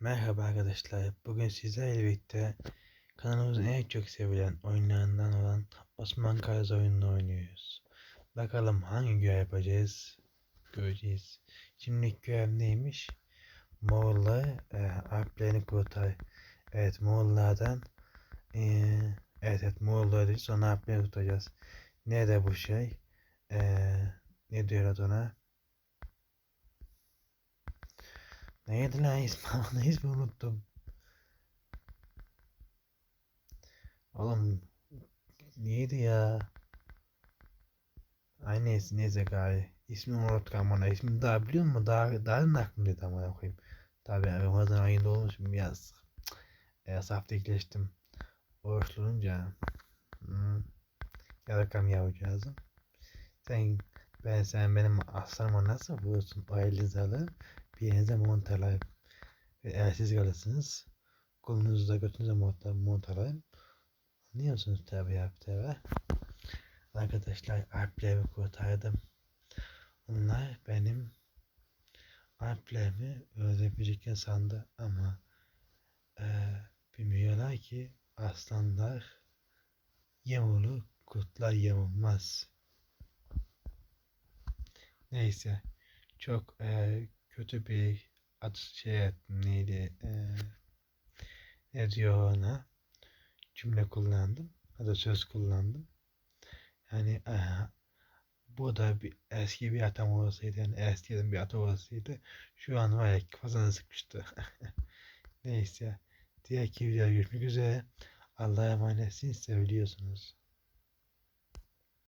Merhaba arkadaşlar. Bugün sizlerle birlikte kanalımızın en çok sevilen oyunlarından olan Osman Gazi oyununu oynuyoruz. Bakalım hangi görev yapacağız? Göreceğiz. Şimdilik görev neymiş? Moğollar e, Alplerini kurtar. Evet Moğollardan e, evet evet Moğollar değil sonra Alplerini kurtaracağız. Nerede bu şey? E, ne diyorlar ona? Neydi lan ismi? Neydi unuttum. Oğlum neydi ya? Ay neyse neyse gari. İsmini unuttuk ama ismini daha biliyor musun? Daha daha ne aklımdaydı ama koyayım. Tabii yani Ramazan ayında olmuşum biraz. E, saftikleştim. Oruçlanınca. Hmm. Bakalım yavrucağızım. Sen ben sen benim aslanıma nasıl vurursun o elinizi alıp bir yerinize montalayıp ve eğer siz kalırsınız kolunuzda götünüze montalayıp anlıyorsunuz tabi ya tabi. Arkadaşlar alplerimi kurtardım. Onlar benim alplerimi öldürebilecek insandı ama e, bilmiyorlar ki aslanlar yem kurtlar yem Neyse. Çok e, kötü bir ad şey neydi e, ne diyor ona? Cümle kullandım ya da söz kullandım. Yani e, bu da bir eski bir atam olsaydı yani eskiden bir atam olsaydı şu an var ya kafasına sıkmıştı neyse. Diğer videoda görüşmek üzere. Allah'a emanetsiniz seviliyorsunuz